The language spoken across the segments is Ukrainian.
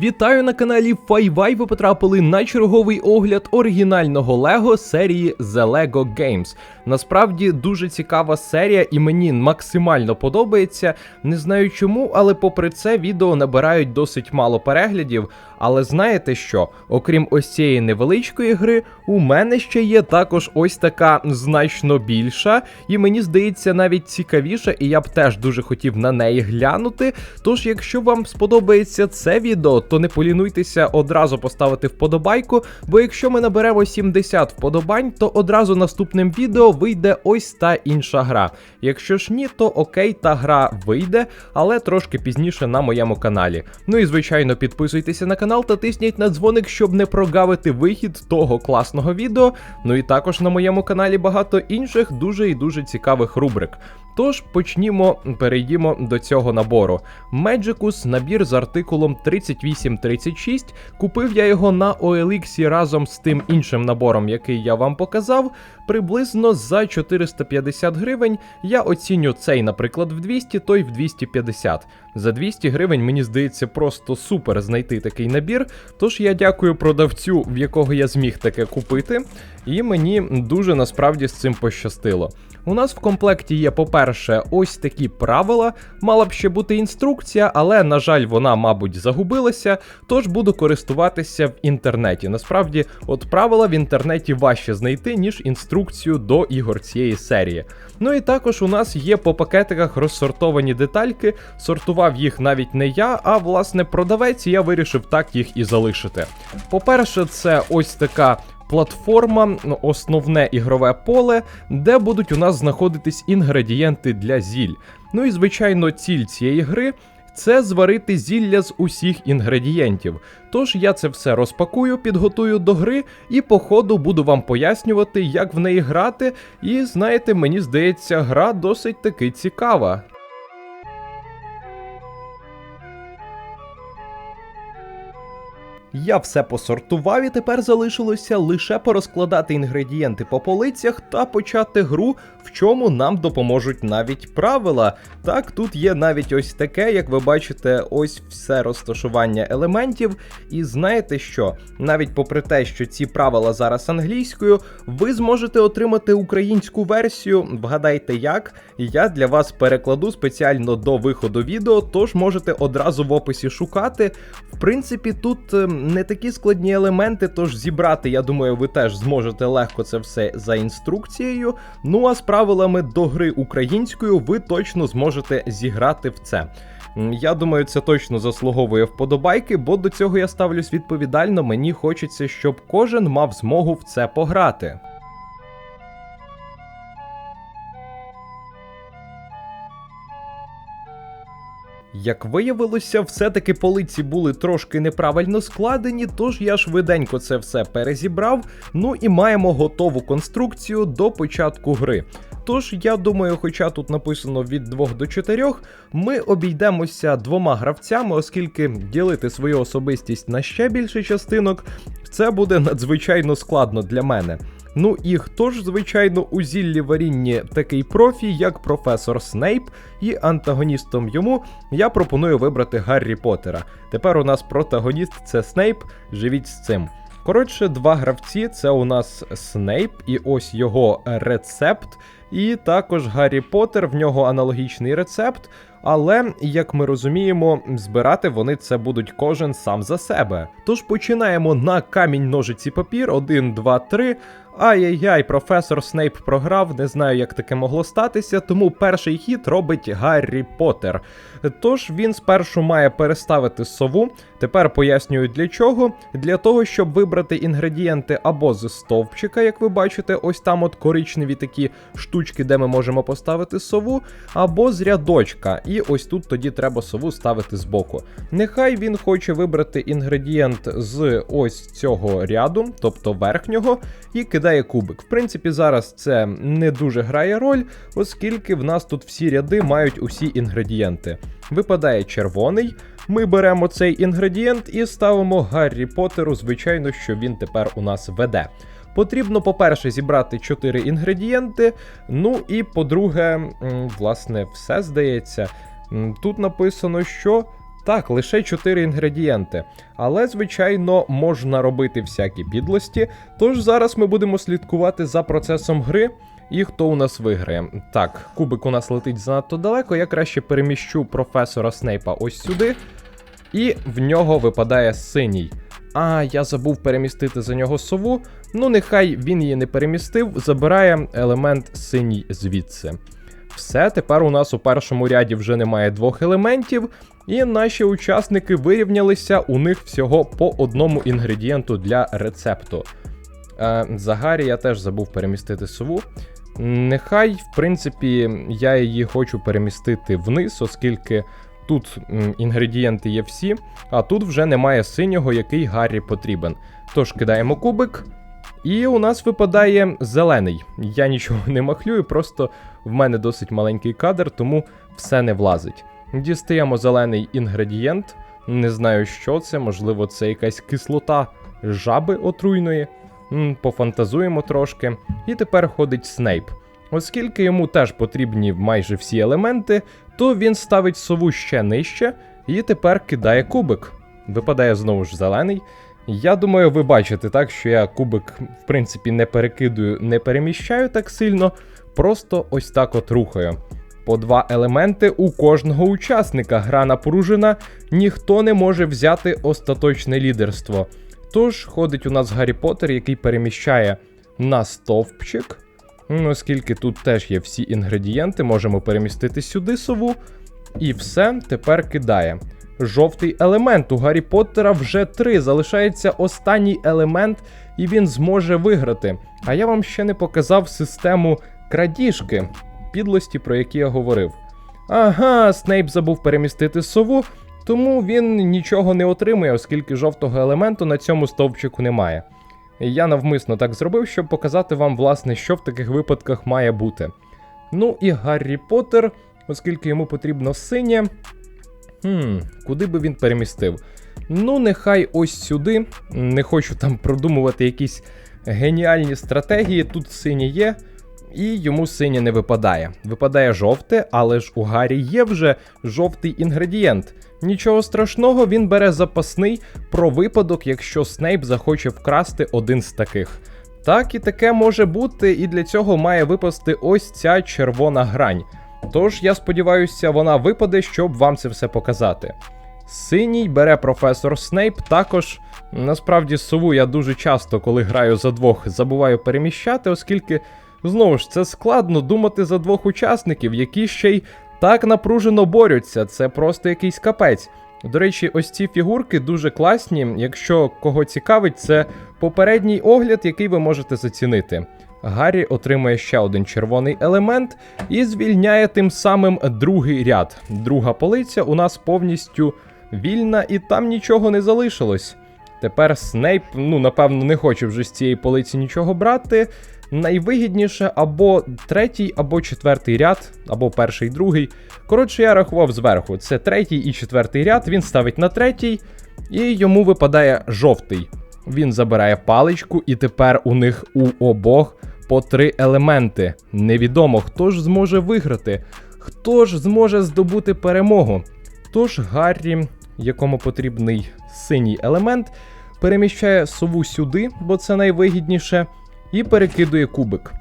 Вітаю на каналі Файвай. Ви потрапили на черговий огляд оригінального Лего серії The Lego Games. Насправді дуже цікава серія і мені максимально подобається. Не знаю чому, але попри це відео набирають досить мало переглядів. Але знаєте що? Окрім ось цієї невеличкої гри, у мене ще є також ось така значно більша, і мені здається навіть цікавіша, і я б теж дуже хотів на неї глянути. Тож, якщо вам сподобається це відео, то не полінуйтеся одразу поставити вподобайку, бо якщо ми наберемо 70 вподобань, то одразу наступним відео вийде ось та інша гра. Якщо ж ні, то окей, та гра вийде, але трошки пізніше на моєму каналі. Ну і звичайно, підписуйтеся на канал та тисніть на дзвоник, щоб не прогавити вихід того класного відео. Ну і також на моєму каналі багато інших дуже і дуже цікавих рубрик. Тож почнімо, перейдімо до цього набору. Magicus набір з артикулом 3836. Купив я його на OLX разом з тим іншим набором, який я вам показав. Приблизно за 450 гривень. Я оціню цей, наприклад, в 200, той в 250. За 200 гривень мені здається просто супер знайти такий набір. Тож я дякую продавцю, в якого я зміг таке купити, і мені дуже насправді з цим пощастило. У нас в комплекті є, по-перше, ось такі правила. Мала б ще бути інструкція, але, на жаль, вона, мабуть, загубилася, тож буду користуватися в інтернеті. Насправді, от правила в інтернеті важче знайти, ніж інструкцію до ігор цієї серії. Ну і також у нас є по пакетиках розсортовані детальки. Сортував їх навіть не я, а власне продавець, і я вирішив так їх і залишити. По-перше, це ось така платформа, ну, основне ігрове поле, де будуть у нас знаходитись інгредієнти для зіль. Ну і звичайно, ціль цієї гри. Це зварити зілля з усіх інгредієнтів. Тож я це все розпакую, підготую до гри і по ходу буду вам пояснювати, як в неї грати. І знаєте, мені здається, гра досить таки цікава. Я все посортував і тепер залишилося лише порозкладати інгредієнти по полицях та почати гру, в чому нам допоможуть навіть правила. Так, тут є навіть ось таке, як ви бачите, ось все розташування елементів. І знаєте що? Навіть попри те, що ці правила зараз англійською, ви зможете отримати українську версію. Вгадайте як. Я для вас перекладу спеціально до виходу відео, тож можете одразу в описі шукати. В принципі, тут. Не такі складні елементи, тож зібрати, я думаю, ви теж зможете легко це все за інструкцією. Ну а з правилами до гри українською ви точно зможете зіграти в це. Я думаю, це точно заслуговує вподобайки, бо до цього я ставлюсь відповідально. Мені хочеться, щоб кожен мав змогу в це пограти. Як виявилося, все-таки полиці були трошки неправильно складені, тож я швиденько це все перезібрав. Ну і маємо готову конструкцію до початку гри. Тож, я думаю, хоча тут написано від 2 до 4, ми обійдемося двома гравцями, оскільки ділити свою особистість на ще більше частинок це буде надзвичайно складно для мене. Ну і хто ж, звичайно, у зіллі варінні такий профі, як професор Снейп, і антагоністом йому я пропоную вибрати Гаррі Поттера. Тепер у нас протагоніст це Снейп, живіть з цим. Коротше, два гравці це у нас Снейп, і ось його рецепт. І також Гаррі Поттер, в нього аналогічний рецепт. Але, як ми розуміємо, збирати вони це будуть кожен сам за себе. Тож починаємо на камінь ножиці папір. Один, два, три. Ай-яй-яй, професор Снейп програв, не знаю, як таке могло статися, тому перший хід робить Гаррі Поттер. Тож він спершу має переставити сову. Тепер пояснюю для чого. Для того, щоб вибрати інгредієнти або з стовпчика, як ви бачите, ось там от коричневі такі штучки, де ми можемо поставити сову, або з рядочка. І ось тут тоді треба сову ставити збоку. Нехай він хоче вибрати інгредієнт з ось цього ряду, тобто верхнього, і кидає кубик. В принципі, зараз це не дуже грає роль, оскільки в нас тут всі ряди мають усі інгредієнти. Випадає червоний. Ми беремо цей інгредієнт і ставимо Гаррі Поттеру, звичайно, що він тепер у нас веде. Потрібно, по-перше, зібрати 4 інгредієнти. Ну і по-друге, власне, все здається. Тут написано, що Так, лише 4 інгредієнти. Але, звичайно, можна робити всякі підлості. Тож зараз ми будемо слідкувати за процесом гри. І хто у нас виграє? Так, кубик у нас летить занадто далеко. Я краще переміщу професора Снейпа ось сюди. І в нього випадає синій. А, я забув перемістити за нього сову. Ну, нехай він її не перемістив, забирає елемент синій звідси. Все, тепер у нас у першому ряді вже немає двох елементів, і наші учасники вирівнялися, у них всього по одному інгредієнту для рецепту. Е, за Гаррі я теж забув перемістити сову. Нехай, в принципі, я її хочу перемістити вниз, оскільки тут інгредієнти є всі, а тут вже немає синього, який Гаррі потрібен. Тож кидаємо кубик. І у нас випадає зелений. Я нічого не махлюю, просто в мене досить маленький кадр, тому все не влазить. Дістаємо зелений інгредієнт. Не знаю, що це, можливо, це якась кислота жаби отруйної. Пофантазуємо трошки. І тепер ходить Снейп. Оскільки йому теж потрібні майже всі елементи, то він ставить сову ще нижче і тепер кидає кубик. Випадає знову ж зелений. Я думаю, ви бачите так, що я кубик, в принципі, не перекидую, не переміщаю так сильно, просто ось так от рухаю. По два елементи у кожного учасника гра напружена, ніхто не може взяти остаточне лідерство. Тож ходить у нас Гаррі Поттер, який переміщає на стовпчик. Оскільки тут теж є всі інгредієнти, можемо перемістити сюди сову. І все тепер кидає. Жовтий елемент у Гаррі Поттера вже три. Залишається останній елемент, і він зможе виграти. А я вам ще не показав систему крадіжки, підлості, про які я говорив. Ага, Снейп забув перемістити сову, тому він нічого не отримує, оскільки жовтого елементу на цьому стовпчику немає. Я навмисно так зробив, щоб показати вам, власне, що в таких випадках має бути. Ну і Гаррі Поттер, оскільки йому потрібно синє. Хм, куди би він перемістив? Ну, нехай ось сюди. Не хочу там продумувати якісь геніальні стратегії. Тут синє є, і йому синє не випадає. Випадає жовте, але ж у Гаррі є вже жовтий інгредієнт. Нічого страшного, він бере запасний про випадок, якщо Снейп захоче вкрасти один з таких. Так і таке може бути, і для цього має випасти ось ця червона грань. Тож я сподіваюся, вона випаде, щоб вам це все показати. Синій бере професор Снейп. Також насправді сову я дуже часто, коли граю за двох, забуваю переміщати, оскільки знову ж це складно думати за двох учасників, які ще й так напружено борються. Це просто якийсь капець. До речі, ось ці фігурки дуже класні. Якщо кого цікавить, це попередній огляд, який ви можете зацінити. Гаррі отримує ще один червоний елемент і звільняє тим самим другий ряд. Друга полиця у нас повністю вільна, і там нічого не залишилось. Тепер Снейп, ну напевно, не хоче вже з цієї полиці нічого брати. Найвигідніше або третій, або четвертий ряд, або перший, другий. Коротше, я рахував зверху. Це третій і четвертий ряд. Він ставить на третій, і йому випадає жовтий. Він забирає паличку, і тепер у них у обох по три елементи. Невідомо, хто ж зможе виграти, хто ж зможе здобути перемогу. Тож Гаррі, якому потрібний синій елемент, переміщає сову сюди, бо це найвигідніше, і перекидує кубик.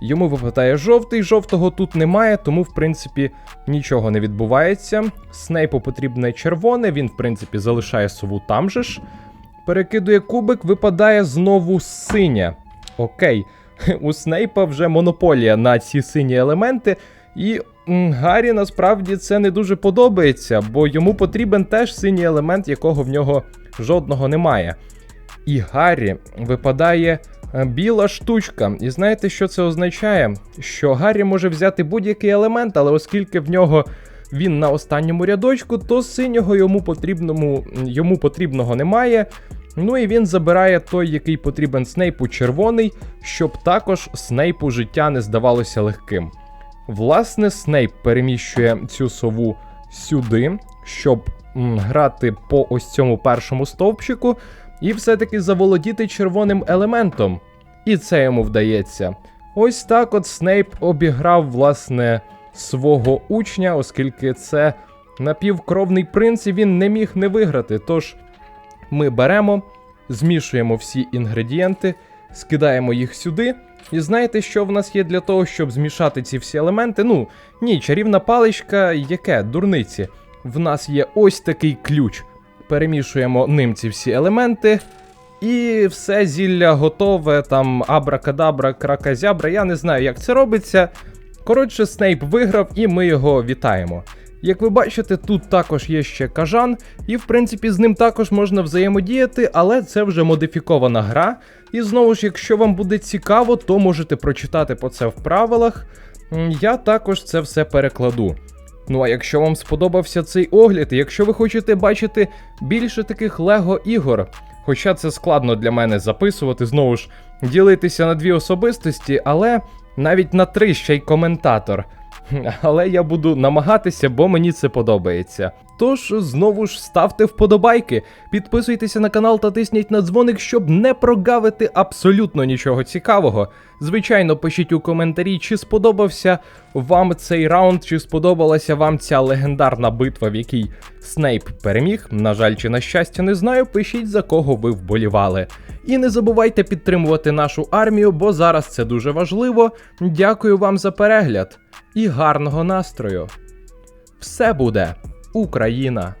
Йому випадає жовтий, жовтого тут немає, тому, в принципі, нічого не відбувається. Снейпу потрібне червоне, він, в принципі, залишає сову там же ж. Перекидує кубик, випадає знову синя. Окей, у Снейпа вже монополія на ці сині елементи, і Гаррі насправді це не дуже подобається, бо йому потрібен теж синій елемент, якого в нього жодного немає. І Гаррі випадає е, біла штучка. І знаєте, що це означає? Що Гаррі може взяти будь-який елемент, але оскільки в нього він на останньому рядочку, то синього йому потрібному йому потрібного немає. Ну і він забирає той, який потрібен Снейпу червоний, щоб також Снейпу життя не здавалося легким. Власне, Снейп переміщує цю сову сюди, щоб м, грати по ось цьому першому стовпчику, і все-таки заволодіти червоним елементом. І це йому вдається. Ось так от Снейп обіграв, власне, свого учня, оскільки це напівкровний принц, і він не міг не виграти. Тож ми беремо, змішуємо всі інгредієнти, скидаємо їх сюди. І знаєте, що в нас є для того, щоб змішати ці всі елементи? Ну, ні, чарівна паличка, яке? Дурниці. В нас є ось такий ключ. Перемішуємо ним ці всі елементи. І все зілля готове, там абракадабра, краказябра, я не знаю, як це робиться. Коротше, Снейп виграв, і ми його вітаємо. Як ви бачите, тут також є ще кажан, і в принципі з ним також можна взаємодіяти, але це вже модифікована гра. І знову ж, якщо вам буде цікаво, то можете прочитати по це в правилах. Я також це все перекладу. Ну а якщо вам сподобався цей огляд, і якщо ви хочете бачити більше таких лего ігор, хоча це складно для мене записувати, знову ж ділитися на дві особистості, але навіть на три ще й коментатор. Але я буду намагатися, бо мені це подобається. Тож знову ж ставте вподобайки, підписуйтеся на канал та тисніть на дзвоник, щоб не прогавити абсолютно нічого цікавого. Звичайно, пишіть у коментарі, чи сподобався вам цей раунд, чи сподобалася вам ця легендарна битва, в якій Снейп переміг. На жаль, чи на щастя, не знаю. Пишіть за кого ви вболівали. І не забувайте підтримувати нашу армію, бо зараз це дуже важливо. Дякую вам за перегляд і гарного настрою. Все буде Україна!